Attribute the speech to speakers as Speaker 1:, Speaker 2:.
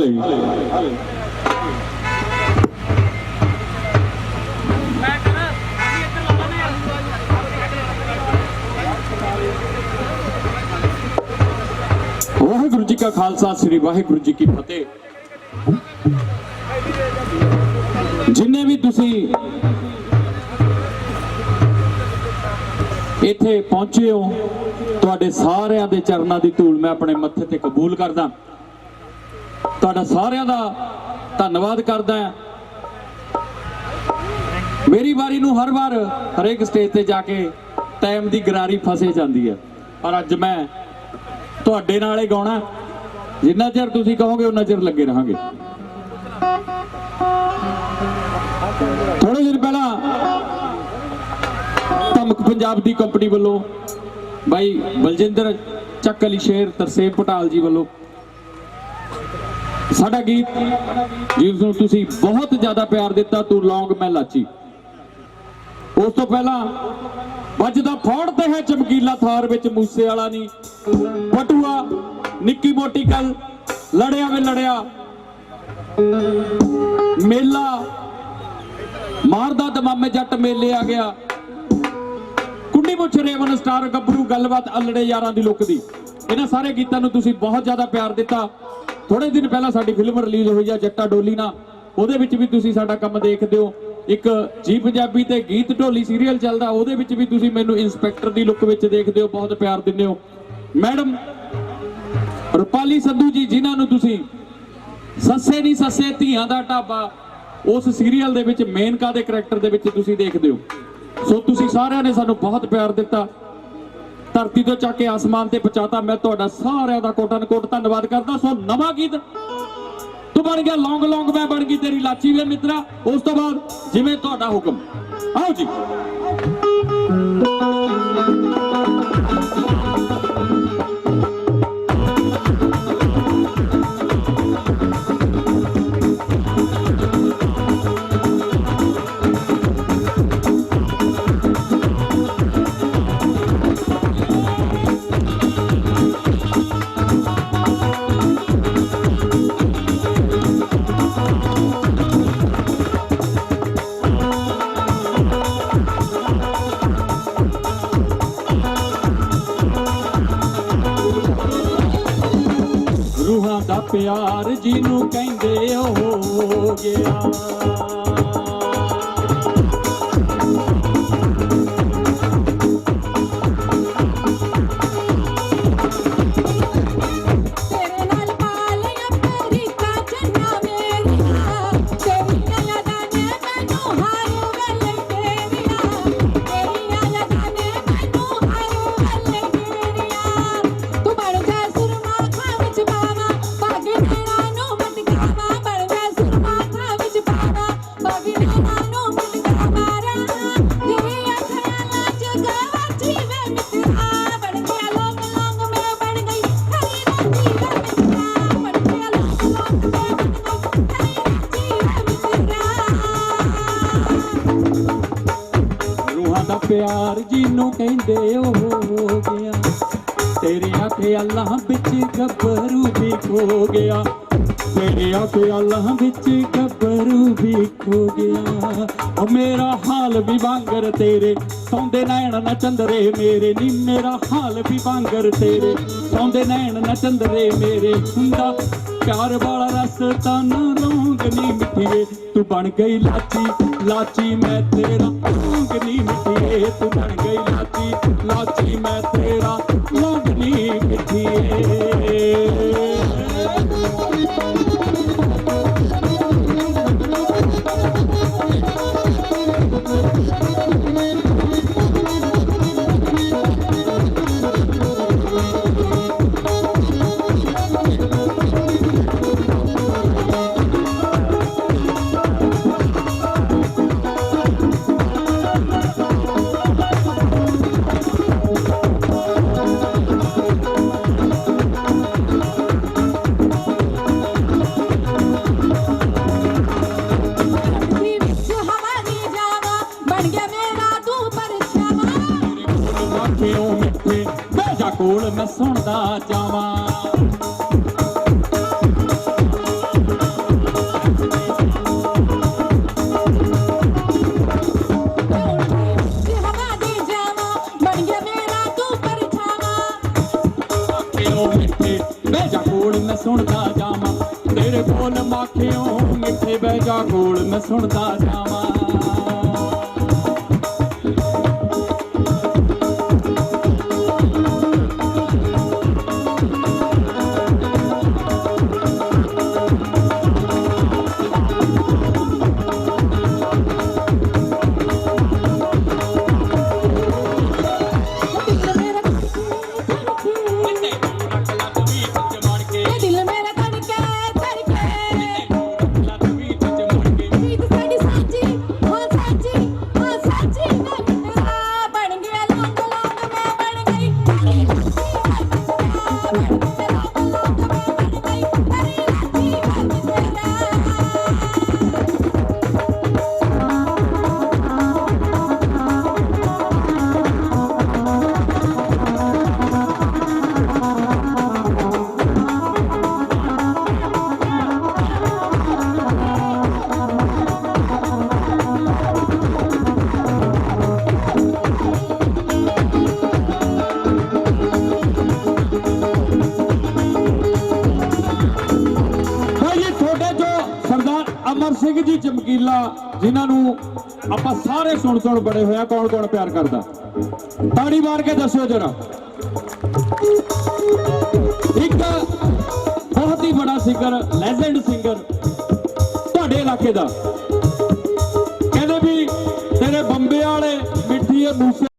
Speaker 1: ਹਲੇ ਵਾਹਿਗੁਰੂ ਜੀ ਕਾ ਖਾਲਸਾ, ਸ੍ਰੀ ਵਾਹਿਗੁਰੂ ਜੀ ਕੀ ਫਤਿਹ। ਜਿੰਨੇ ਵੀ ਤੁਸੀਂ ਇੱਥੇ ਪਹੁੰਚੇ ਹੋ, ਤੁਹਾਡੇ ਸਾਰਿਆਂ ਦੇ ਚਰਨਾਂ ਦੀ ਧੂੜ ਮੈਂ ਆਪਣੇ ਮੱਥੇ ਤੇ ਕਬੂਲ ਕਰਦਾ। ਤੁਹਾਡਾ ਸਾਰਿਆਂ ਦਾ ਧੰਨਵਾਦ ਕਰਦਾ ਹਾਂ। ਮੇਰੀ ਵਾਰੀ ਨੂੰ ਹਰ ਵਾਰ ਹਰੇਕ ਸਟੇਜ ਤੇ ਜਾ ਕੇ ਟਾਈਮ ਦੀ ਗਰਾਰੀ ਫਸੇ ਜਾਂਦੀ ਹੈ। ਪਰ ਅੱਜ ਮੈਂ ਤੁਹਾਡੇ ਨਾਲ ਹੀ ਗਾਉਣਾ ਜਿੰਨਾ ਚਿਰ ਤੁਸੀਂ ਕਹੋਗੇ, ਉਨਾ ਚਿਰ ਲੱਗੇ ਰਹਾਂਗੇ। ਥੋੜੇ ਦਿਨ ਪਹਿਲਾਂ ਧਮਕ ਪੰਜਾਬ ਦੀ ਕੰਪਨੀ ਵੱਲੋਂ ਬਾਈ ਬਲਜਿੰਦਰ ਚੱਕ ਅਲੀ ਸ਼ੇਰ, ਤਰਸੇਮ ਪਟਾਲ ਜੀ ਵੱਲੋਂ ਸਾਡਾ ਗੀਤ, ਜਿਸ ਨੂੰ ਤੁਸੀਂ ਬਹੁਤ ਜ਼ਿਆਦਾ ਪਿਆਰ ਦਿੱਤਾ, ਤੂੰ ਲੌਂਗ ਮੈਂ ਲਾਚੀ। ਉਸ ਤੋਂ ਪਹਿਲਾਂ ਵੱਜਦਾ ਫੌੜ ਤੇ ਹੈ ਚਮਕੀਲਾ ਥਾਰ ਵਿੱਚ ਮੂਸੇ ਵਾਲਾ ਨਹੀਂ ਬਟੂਆ ਨਿੱਕੀ ਮੋਟੀ ਗੱਲ, ਲੜਿਆ ਵੇ ਲੜਿਆ। ਮੇਲਾ, ਮਾਰਦਾ ਦਮਾਮੇ ਜੱਟ ਮੇਲੇ ਆ ਗਿਆ। ਕੁੰਡੀ ਮੁੱਛ ਰੇਵਨ ਸਟਾਰ ਗੱਭਰੂ, ਗੱਲਬਾਤ ਅਲੜੇ ਯਾਰਾਂ ਦੀ ਲੁੱਕ ਦੀ ਇਹਨਾਂ ਸਾਰੇ ਗੀਤਾਂ ਨੂੰ ਤੁਸੀਂ ਬਹੁਤ ਜ਼ਿਆਦਾ ਪਿਆਰ ਦਿੱਤਾ। ਥੋੜੇ ਦਿਨ ਪਹਿਲਾਂ ਸਾਡੀ ਫਿਲਮ ਰਿਲੀਜ਼ ਹੋਈ ਆ ਜੱਟਾ ਡੋਲੀ ਨਾਲ। ਉਹਦੇ ਵਿੱਚ ਵੀ ਤੁਸੀਂ ਸਾਡਾ ਕੰਮ ਦੇਖਦੇ ਹੋ। ਇੱਕ ਜੀ ਪੰਜਾਬੀ ਤੇ ਗੀਤ ਢੋਲੀ ਸੀਰੀਅਲ ਚੱਲਦਾ, ਉਹਦੇ ਵਿੱਚ ਵੀ ਤੁਸੀਂ ਮੈਨੂੰ ਇੰਸਪੈਕਟਰ ਦੀ ਲੁੱਕ ਵਿੱਚ ਦੇਖਦੇ ਹੋ, ਬਹੁਤ ਪਿਆਰ ਦਿੰਦੇ ਹੋ। ਮੈਡਮ, ਰੁਪਾਲੀ ਸੰਧੂ ਜੀ, ਜਿਨ੍ਹਾਂ ਨੂੰ ਤੁਸੀਂ ਸੱਸੇ ਨਹੀਂ ਸੱਸੇ, ਧੀਆਂ ਦਾ ਢਾਬਾ, ਉਸ ਸੀਰੀਅਲ ਦੇ ਵਿੱਚ ਮੇਨਕਾ ਦੇ ਕੈਰੈਕਟਰ ਦੇ ਵਿੱਚ ਤੁਸੀਂ ਦੇਖਦੇ ਹੋ? ਸੋ ਤੁਸੀਂ ਸਾਰਿਆਂ ਨੇ ਸਾਨੂੰ ਬਹੁਤ ਪਿਆਰ ਦਿੱਤਾ। ਧਰਤੀ ਤੋਂ ਚੱਕ ਕੇ ਆਸਮਾਨ ਤੇ ਪਹੁੰਚਾਤਾ ਮੈਂ ਤੁਹਾਡਾ ਸਾਰਿਆਂ ਦਾ ਕੋਟਨ ਕੋਟ ਧੰਨਵਾਦ ਕਰਦਾ। ਸੋ ਨਵਾਂ ਗੀਤ ਤੂੰ ਬਣ ਗਿਆ ਲੌਂਗ ਲੌਂਗ ਮੈਂ ਬਣ ਗਈ ਤੇਰੀ ਲਾਚੀ ਵੇ ਮਿੱਤਰਾ। ਉਸ ਤੋਂ ਬਾਅਦ ਜਿਵੇਂ ਤੁਹਾਡਾ ਹੁਕਮ। ਆਓ ਜੀ। ਜਿਹਨੂੰ ਕਹਿੰਦੇ ਹੋ ਗਿਆ। ਪਿਆਰ ਜਿਹਨੂੰ ਕਹਿੰਦੇ ਉਹ ਹੋ ਗਿਆ। ਤੇਰੇ ਆਖੇ ਅੱਲਾਹ ਵਿੱਚ ਗੱਭਰੂ ਵੀ ਖੋ ਗਿਆ। ਤੇਰੇ ਆਖੇ ਵਿੱਚ ਗੱਭਰੂ ਵੀ ਖੋ ਗਿਆ। ਉਹ ਮੇਰਾ ਹਾਲ ਵੀ ਵਾਂਗਰ ਤੇਰੇ, ਸੌਂਦੇ ਨੈਣ ਨਾ ਚੰਦਰੇ ਮੇਰੇ ਨੀ। ਮੇਰਾ ਹਾਲ ਵੀ ਵਾਂਗਰ ਤੇਰੇ, ਸੌਂਦੇ ਨੈਣ ਨਾ ਚੰਦਰੇ ਮੇਰੇ। ਹੁੰਦਾ ਪਿਆਰ ਵਾਲਾ ਰਸ ਤਨ ਰੋਂਗ ਨੀ ਮਿੱਠੀਏ। ਤੂੰ ਬਣ ਗਈ ਲਾਚੀ ਲਾਚੀ ਮੈਂ ਤੇਰਾ ਰੋਂਗ ਨੀ ਮਿੱਠੀਏ। ਤੂੰ ਬਣ ਗਈ ਲਾਚੀ ਲਾਚੀ ਮੈਂ
Speaker 2: ਦੱਸਣ ਦਾ
Speaker 1: ਚਾਵਾਂ ਸੁਣਦਾ ਜਾਵਾਂ। ਤੇਰੇ ਬੋਲ ਮਾਖਿਓ ਮਿੱਠੇ, ਬਹਿ ਜਾ ਕੋਲ, ਮੈਂ ਸੁਣਦਾ ਜਾਵਾਂ। ਅਵਤਾਰ ਸਿੰਘ ਜੀ ਚਮਕੀਲਾ, ਜਿਨ੍ਹਾਂ ਨੂੰ ਆਪਾਂ ਸਾਰੇ ਸੁਣ ਸੁਣ ਬੜੇ ਹੋਇਆ ਕੌਣ ਕੌਣ ਪਿਆਰ ਕਰਦਾ? ਤਾੜੀ ਮਾਰ ਕੇ ਦੱਸਿਓ ਜਰਾ। ਇੱਕ ਬਹੁਤ ਹੀ ਬੜਾ ਸਿੰਗਰ ਲੈਜੈਂਡ ਸਿੰਗਰ ਤੁਹਾਡੇ ਇਲਾਕੇ ਦਾ।